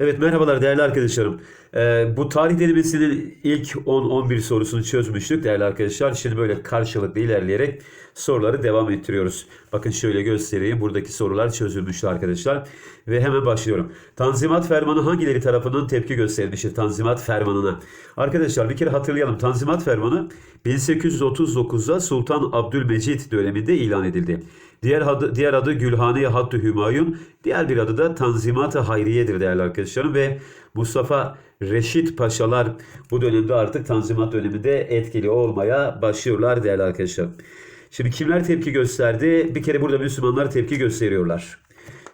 Evet merhabalar değerli arkadaşlarım. Ee, bu tarih denemesinin ilk 10-11 sorusunu çözmüştük değerli arkadaşlar. Şimdi böyle karşılıklı ilerleyerek soruları devam ettiriyoruz. Bakın şöyle göstereyim. Buradaki sorular çözülmüştü arkadaşlar. Ve hemen başlıyorum. Tanzimat Fermanı hangileri tarafından tepki gösterilmiştir? Tanzimat Fermanı'na. Arkadaşlar bir kere hatırlayalım. Tanzimat Fermanı 1839'da Sultan Abdülmecit döneminde ilan edildi. Diğer adı, diğer adı Gülhane-i Hattı Hümayun, diğer bir adı da Tanzimat-ı Hayriye'dir değerli arkadaşlarım ve Mustafa Reşit Paşalar bu dönemde artık Tanzimat döneminde etkili olmaya başlıyorlar değerli arkadaşlar. Şimdi kimler tepki gösterdi? Bir kere burada Müslümanlar tepki gösteriyorlar.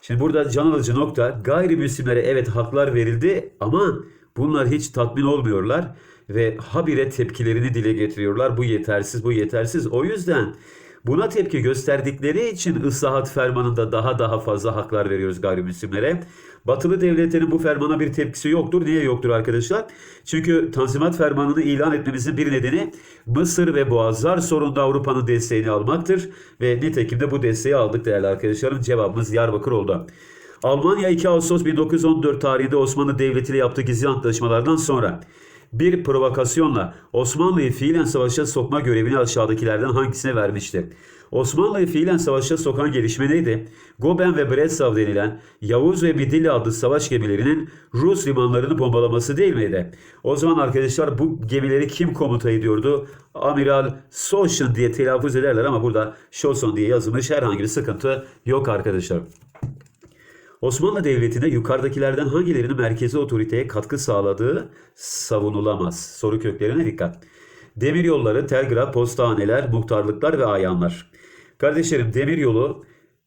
Şimdi burada can alıcı nokta gayrimüslimlere evet haklar verildi ama bunlar hiç tatmin olmuyorlar ve habire tepkilerini dile getiriyorlar. Bu yetersiz, bu yetersiz. O yüzden buna tepki gösterdikleri için ıslahat fermanında daha daha fazla haklar veriyoruz gayrimüslimlere. Batılı devletlerin bu fermana bir tepkisi yoktur. Niye yoktur arkadaşlar? Çünkü Tanzimat Fermanı'nı ilan etmemizin bir nedeni Mısır ve Boğazlar sorununda Avrupa'nın desteğini almaktır. Ve nitekim de bu desteği aldık değerli arkadaşlarım. Cevabımız Diyarbakır oldu. Almanya 2 Ağustos 1914 tarihinde Osmanlı Devleti ile yaptığı gizli antlaşmalardan sonra bir provokasyonla Osmanlı'yı fiilen savaşa sokma görevini aşağıdakilerden hangisine vermişti? Osmanlı'yı fiilen savaşa sokan gelişme neydi? Goben ve Breslau denilen Yavuz ve Midilli adlı savaş gemilerinin Rus limanlarını bombalaması değil miydi? O zaman arkadaşlar bu gemileri kim komuta ediyordu? Amiral Soşin diye telaffuz ederler ama burada Şoson diye yazılmış herhangi bir sıkıntı yok arkadaşlar. Osmanlı Devleti'ne yukarıdakilerden hangilerinin merkezi otoriteye katkı sağladığı savunulamaz. Soru köklerine dikkat. Demiryolları, telgraf, postahaneler, muhtarlıklar ve ayanlar. Kardeşlerim demiryolu,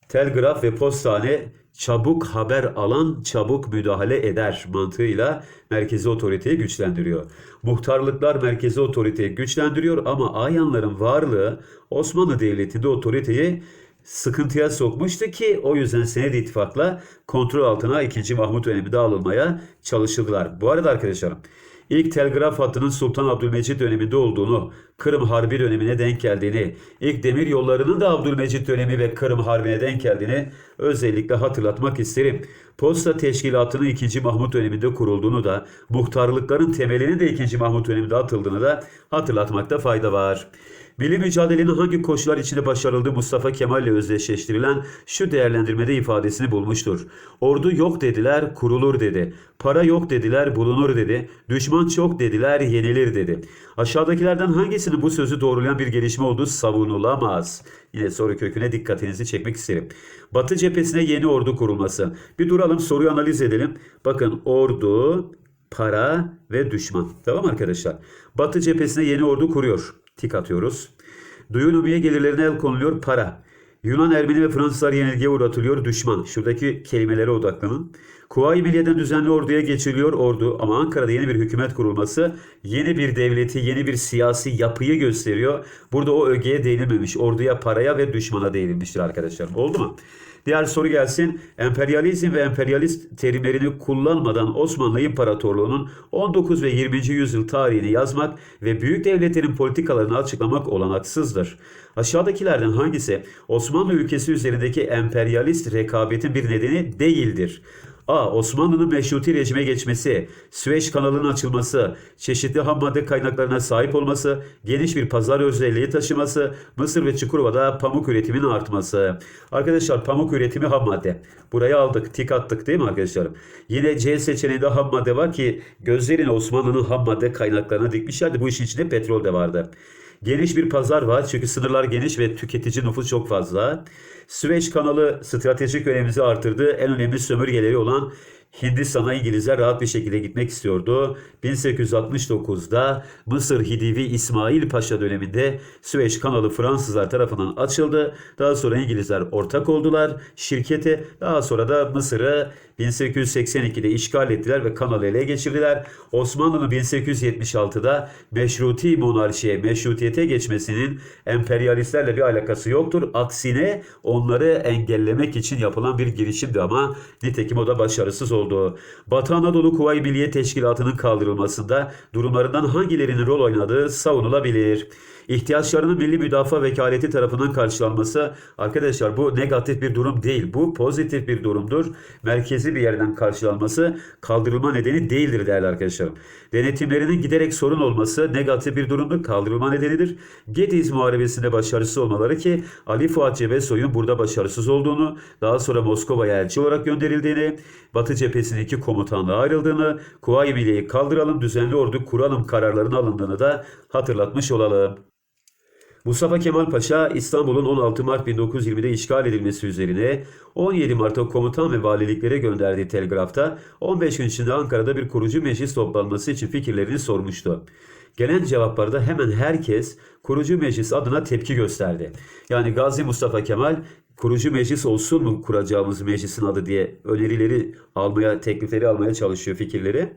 telgraf ve postane çabuk haber alan çabuk müdahale eder mantığıyla merkezi otoriteyi güçlendiriyor. Muhtarlıklar merkezi otoriteyi güçlendiriyor ama ayanların varlığı Osmanlı Devleti'nde otoriteyi sıkıntıya sokmuştu ki o yüzden Senedi ittifakla kontrol altına 2. Mahmut döneminde alınmaya çalışıldılar. Bu arada arkadaşlarım ilk telgraf hattının Sultan Abdülmecit döneminde olduğunu, Kırım Harbi dönemine denk geldiğini, ilk demir yollarının da Abdülmecit dönemi ve Kırım Harbi'ne denk geldiğini özellikle hatırlatmak isterim. Posta Teşkilatı'nın 2. Mahmut döneminde kurulduğunu da, muhtarlıkların temelinin de 2. Mahmut döneminde atıldığını da hatırlatmakta fayda var. Milli mücadelenin hangi koşullar içinde başarıldığı Mustafa Kemal ile özdeşleştirilen şu değerlendirmede ifadesini bulmuştur. Ordu yok dediler, kurulur dedi. Para yok dediler, bulunur dedi. Düşman çok dediler, yenilir dedi. Aşağıdakilerden hangisinin bu sözü doğrulayan bir gelişme olduğu savunulamaz. Yine soru köküne dikkatinizi çekmek isterim. Batı cephesine yeni ordu kurulması. Bir duralım soruyu analiz edelim. Bakın ordu, para ve düşman. Tamam arkadaşlar. Batı cephesine yeni ordu kuruyor. Tik atıyoruz. Duyulumiye gelirlerine el konuluyor para. Yunan, Ermeni ve Fransızlar yenilgiye uğratılıyor düşman. Şuradaki kelimelere odaklanın. Kuvayi Milliye'den düzenli orduya geçiliyor ordu ama Ankara'da yeni bir hükümet kurulması yeni bir devleti, yeni bir siyasi yapıyı gösteriyor. Burada o ögeye değinilmemiş. Orduya, paraya ve düşmana değinilmiştir arkadaşlar. Oldu mu? Diğer soru gelsin. Emperyalizm ve emperyalist terimlerini kullanmadan Osmanlı İmparatorluğu'nun 19 ve 20. yüzyıl tarihini yazmak ve büyük devletlerin politikalarını açıklamak olanaksızdır. Aşağıdakilerden hangisi Osmanlı ülkesi üzerindeki emperyalist rekabetin bir nedeni değildir? A. Osmanlı'nın meşruti rejime geçmesi, Süveyş kanalının açılması, çeşitli ham madde kaynaklarına sahip olması, geniş bir pazar özelliği taşıması, Mısır ve Çukurova'da pamuk üretiminin artması. Arkadaşlar pamuk üretimi ham madde. Burayı aldık, tik attık değil mi arkadaşlarım? Yine C seçeneğinde ham madde var ki gözlerini Osmanlı'nın ham madde kaynaklarına dikmişlerdi. Bu işin içinde petrol de vardı. Geniş bir pazar var çünkü sınırlar geniş ve tüketici nüfus çok fazla. Süveyş kanalı stratejik önemimizi artırdı. En önemli sömürgeleri olan Hindistan'a İngilizler rahat bir şekilde gitmek istiyordu. 1869'da Mısır Hidivi İsmail Paşa döneminde Süveyş kanalı Fransızlar tarafından açıldı. Daha sonra İngilizler ortak oldular şirkete. Daha sonra da Mısır'ı 1882'de işgal ettiler ve kanalı ele geçirdiler. Osmanlı'nın 1876'da meşruti monarşiye, meşrutiyete geçmesinin emperyalistlerle bir alakası yoktur. Aksine onları engellemek için yapılan bir girişimdi ama nitekim o da başarısız oldu. Oldu. Batı Anadolu Kuvayi Milliye Teşkilatı'nın kaldırılmasında durumlarından hangilerinin rol oynadığı savunulabilir. İhtiyaçlarının Milli Müdafaa Vekaleti tarafından karşılanması arkadaşlar bu negatif bir durum değil. Bu pozitif bir durumdur. Merkezi bir yerden karşılanması kaldırılma nedeni değildir değerli arkadaşlarım. Denetimlerinin giderek sorun olması negatif bir durumdur. Kaldırılma nedenidir. Gediz Muharebesi'nde başarısız olmaları ki Ali Fuat Cebesoy'un burada başarısız olduğunu, daha sonra Moskova'ya elçi olarak gönderildiğini, Batı cephesinin iki komutanlığa ayrıldığını, Kuvayi Milliye'yi kaldıralım, düzenli ordu kuralım kararlarının alındığını da hatırlatmış olalım. Mustafa Kemal Paşa İstanbul'un 16 Mart 1920'de işgal edilmesi üzerine 17 Mart'ta komutan ve valiliklere gönderdiği telgrafta 15 gün içinde Ankara'da bir kurucu meclis toplanması için fikirlerini sormuştu. Gelen cevaplarda hemen herkes kurucu meclis adına tepki gösterdi. Yani Gazi Mustafa Kemal kurucu meclis olsun mu kuracağımız meclisin adı diye önerileri almaya, teklifleri almaya çalışıyor fikirleri.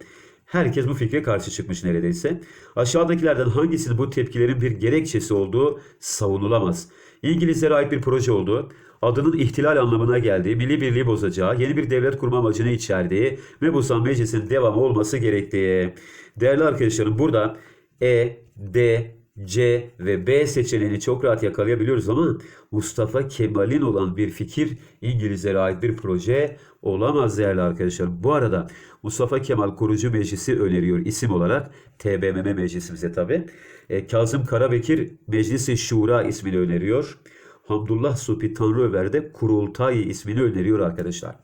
Herkes bu fikre karşı çıkmış neredeyse. Aşağıdakilerden hangisinin bu tepkilerin bir gerekçesi olduğu savunulamaz. İngilizlere ait bir proje olduğu, adının ihtilal anlamına geldiği, milli birliği bozacağı, yeni bir devlet kurma amacını içerdiği ve bu meclisin devamı olması gerektiği. Değerli arkadaşlarım burada E, D, C ve B seçeneğini çok rahat yakalayabiliyoruz ama Mustafa Kemal'in olan bir fikir İngilizlere ait bir proje olamaz değerli arkadaşlar. Bu arada Mustafa Kemal Kurucu Meclisi öneriyor isim olarak TBMM meclisimize tabi. E, Kazım Karabekir Meclisi Şura ismini öneriyor. Hamdullah Supi Tanrıöver de Kurultay ismini öneriyor arkadaşlar.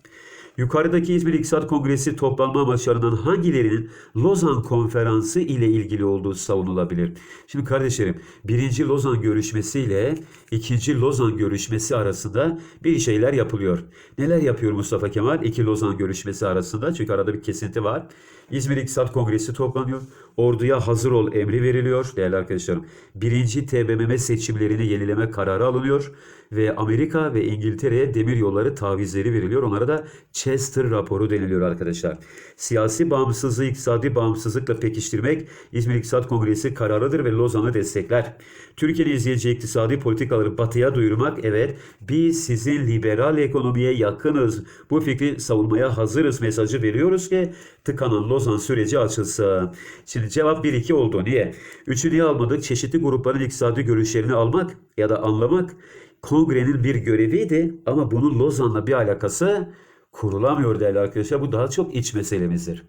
Yukarıdaki İzmir İktisat Kongresi toplanma amaçlarından hangilerinin Lozan Konferansı ile ilgili olduğu savunulabilir? Şimdi kardeşlerim, birinci Lozan görüşmesi ile ikinci Lozan görüşmesi arasında bir şeyler yapılıyor. Neler yapıyor Mustafa Kemal? İki Lozan görüşmesi arasında çünkü arada bir kesinti var. İzmir İktisat Kongresi toplanıyor. Orduya hazır ol emri veriliyor değerli arkadaşlarım. Birinci TBMM seçimlerini yenileme kararı alınıyor ve Amerika ve İngiltere'ye demir yolları tavizleri veriliyor. Onlara da Chester raporu deniliyor arkadaşlar. Siyasi bağımsızlığı iktisadi bağımsızlıkla pekiştirmek İzmir İktisat Kongresi kararıdır ve Lozan'ı destekler. Türkiye'nin izleyeceği iktisadi politikaları batıya duyurmak evet biz sizin liberal ekonomiye yakınız. Bu fikri savunmaya hazırız mesajı veriyoruz ki tıkanan Lozan süreci açılsın. Şimdi cevap 1-2 oldu. Niye? Üçü niye almadık? Çeşitli grupların iktisadi görüşlerini almak ya da anlamak kongrenin bir göreviydi ama bunun Lozan'la bir alakası kurulamıyor değerli arkadaşlar. Bu daha çok iç meselemizdir.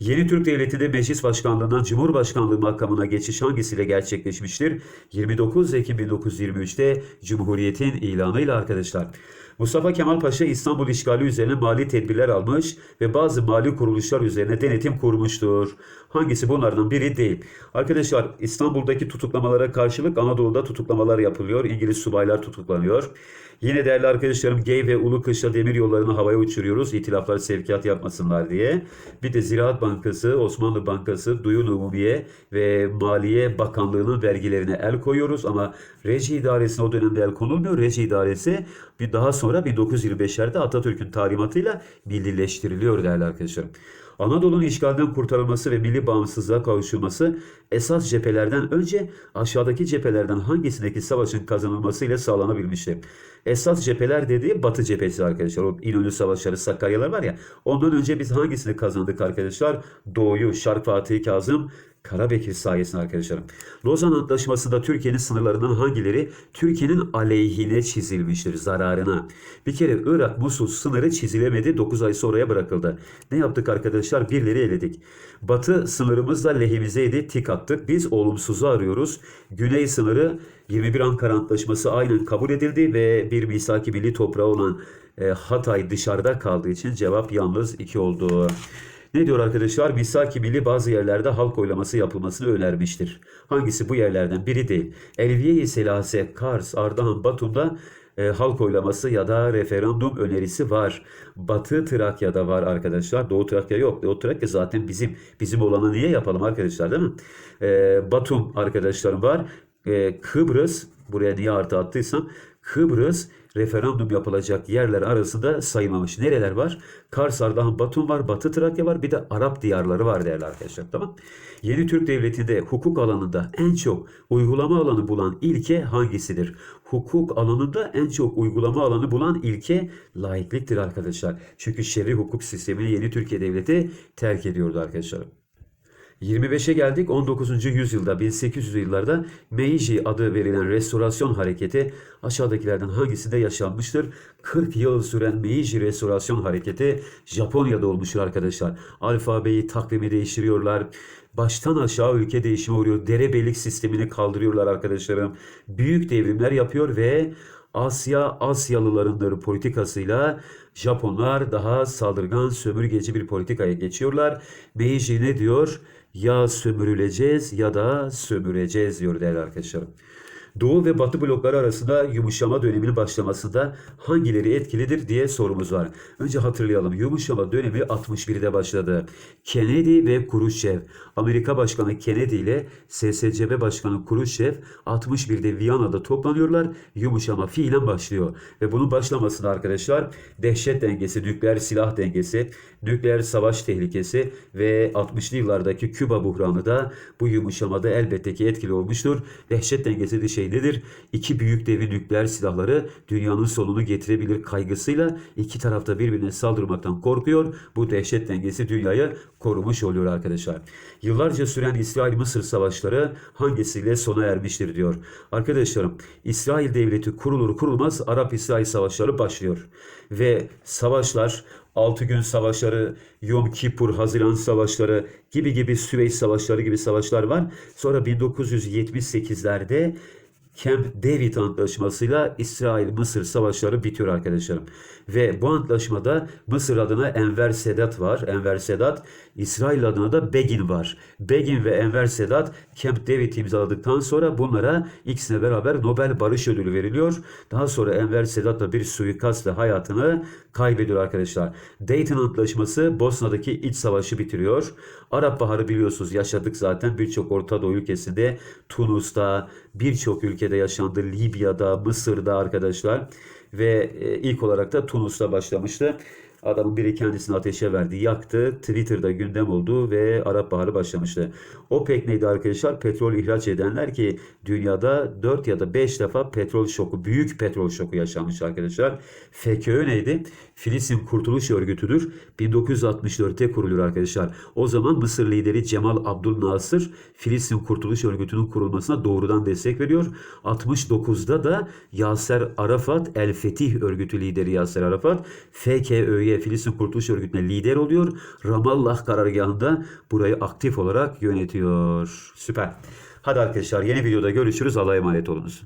Yeni Türk Devleti'nde meclis başkanlığından Cumhurbaşkanlığı makamına geçiş hangisiyle gerçekleşmiştir? 29 Ekim 1923'te Cumhuriyet'in ilanıyla arkadaşlar. Mustafa Kemal Paşa İstanbul işgali üzerine mali tedbirler almış ve bazı mali kuruluşlar üzerine denetim kurmuştur. Hangisi bunlardan biri değil. Arkadaşlar İstanbul'daki tutuklamalara karşılık Anadolu'da tutuklamalar yapılıyor. İngiliz subaylar tutuklanıyor. Yine değerli arkadaşlarım Gey ve Ulu Kışla demir yollarını havaya uçuruyoruz. İtilaflar sevkiyat yapmasınlar diye. Bir de Ziraat Bankası, Osmanlı Bankası, Duyun Umumiye ve Maliye Bakanlığı'nın vergilerine el koyuyoruz. Ama reji idaresine o dönemde el konulmuyor. Reji idaresi bir daha sonra 1925'lerde Atatürk'ün talimatıyla millileştiriliyor değerli arkadaşlarım. Anadolu'nun işgalden kurtarılması ve milli bağımsızlığa kavuşulması esas cephelerden önce aşağıdaki cephelerden hangisindeki savaşın kazanılmasıyla sağlanabilmişti. Esas cepheler dediği Batı cephesi arkadaşlar. O İnönü Savaşları, Sakaryalar var ya. Ondan önce biz hangisini kazandık arkadaşlar? Doğuyu, Şark Fatih Kazım, Karabekir sayesinde arkadaşlarım. Lozan Antlaşması'nda Türkiye'nin sınırlarından hangileri Türkiye'nin aleyhine çizilmiştir, zararına. Bir kere Irak Musul sınırı çizilemedi, 9 ay sonraya bırakıldı. Ne yaptık arkadaşlar? Birleri eledik. Batı sınırımızla lehimizeydi, tik attık. Biz olumsuzu arıyoruz. Güney sınırı 21 Ankara Antlaşması aynen kabul edildi ve bir misaki milli toprağı olan e, Hatay dışarıda kaldığı için cevap yalnız 2 oldu. Ne diyor arkadaşlar? Misaki Milli bazı yerlerde halk oylaması yapılmasını önermiştir. Hangisi bu yerlerden biri değil. Elviye-i Selase, Kars, Ardahan, Batum'da e, halk oylaması ya da referandum önerisi var. Batı Trakya'da var arkadaşlar. Doğu Trakya yok. Doğu Trakya zaten bizim. Bizim olanı niye yapalım arkadaşlar değil mi? E, Batum arkadaşlarım var. E, Kıbrıs, buraya niye artı attıysam, Kıbrıs referandum yapılacak yerler arasında sayılmamış. Nereler var? Kars, Ardahan, Batum var, Batı Trakya var, bir de Arap diyarları var değerli arkadaşlar. Tamam. Yeni Türk Devleti'nde hukuk alanında en çok uygulama alanı bulan ilke hangisidir? Hukuk alanında en çok uygulama alanı bulan ilke laikliktir arkadaşlar. Çünkü şer'i hukuk sistemini yeni Türkiye Devleti terk ediyordu arkadaşlar. 25'e geldik. 19. yüzyılda 1800'lü yıllarda Meiji adı verilen restorasyon hareketi aşağıdakilerden hangisinde yaşanmıştır? 40 yıl süren Meiji restorasyon hareketi Japonya'da olmuştur arkadaşlar. Alfabeyi, takvimi değiştiriyorlar. Baştan aşağı ülke değişimi oluyor. Derebelik sistemini kaldırıyorlar arkadaşlarım. Büyük devrimler yapıyor ve Asya Asyalılarındır politikasıyla Japonlar daha saldırgan sömürgeci bir politikaya geçiyorlar. Meiji ne diyor? Ya sömürüleceğiz ya da sömüreceğiz diyor değerli arkadaşlarım. Doğu ve Batı blokları arasında yumuşama döneminin başlamasında hangileri etkilidir diye sorumuz var. Önce hatırlayalım. Yumuşama dönemi 61'de başladı. Kennedy ve Khrushchev. Amerika Başkanı Kennedy ile SSCB Başkanı Khrushchev 61'de Viyana'da toplanıyorlar. Yumuşama fiilen başlıyor. Ve bunun başlamasında arkadaşlar dehşet dengesi, nükleer silah dengesi, nükleer savaş tehlikesi ve 60'lı yıllardaki Küba buhranı da bu yumuşamada elbette ki etkili olmuştur. Dehşet dengesi de şey nedir? İki büyük devin nükleer silahları dünyanın sonunu getirebilir kaygısıyla iki tarafta birbirine saldırmaktan korkuyor. Bu dehşet dengesi dünyayı korumuş oluyor arkadaşlar. Yıllarca süren İsrail-Mısır savaşları hangisiyle sona ermiştir diyor. Arkadaşlarım İsrail devleti kurulur kurulmaz Arap-İsrail savaşları başlıyor. Ve savaşlar 6 gün savaşları, Yom Kippur, Haziran savaşları gibi gibi Süveyş savaşları gibi savaşlar var. Sonra 1978'lerde Camp David Antlaşması'yla İsrail-Mısır savaşları bitiyor arkadaşlarım. Ve bu antlaşmada Mısır adına Enver Sedat var. Enver Sedat. İsrail adına da Begin var. Begin ve Enver Sedat Camp David imzaladıktan sonra bunlara ikisine beraber Nobel Barış Ödülü veriliyor. Daha sonra Enver Sedat da bir suikastla hayatını kaybediyor arkadaşlar. Dayton Antlaşması Bosna'daki iç savaşı bitiriyor. Arap Baharı biliyorsunuz yaşadık zaten birçok Orta Doğu ülkesinde, Tunus'ta, birçok ülkede yaşandı. Libya'da, Mısır'da arkadaşlar ve e, ilk olarak da Tunus'ta başlamıştı. Adamın biri kendisini ateşe verdi, yaktı. Twitter'da gündem oldu ve Arap Baharı başlamıştı. OPEC neydi arkadaşlar? Petrol ihraç edenler ki dünyada 4 ya da 5 defa petrol şoku, büyük petrol şoku yaşanmış arkadaşlar. FKÖ neydi? Filistin Kurtuluş Örgütü'dür. 1964'te kuruluyor arkadaşlar. O zaman Mısır lideri Cemal Abdul Nasır Filistin Kurtuluş Örgütü'nün kurulmasına doğrudan destek veriyor. 69'da da Yaser Arafat El Fetih Örgütü lideri Yaser Arafat FKÖ'ye Filistin Kurtuluş Örgütü'ne lider oluyor. Ramallah karargahında burayı aktif olarak yönetiyor. Süper. Hadi arkadaşlar yeni videoda görüşürüz. Allah'a emanet olunuz.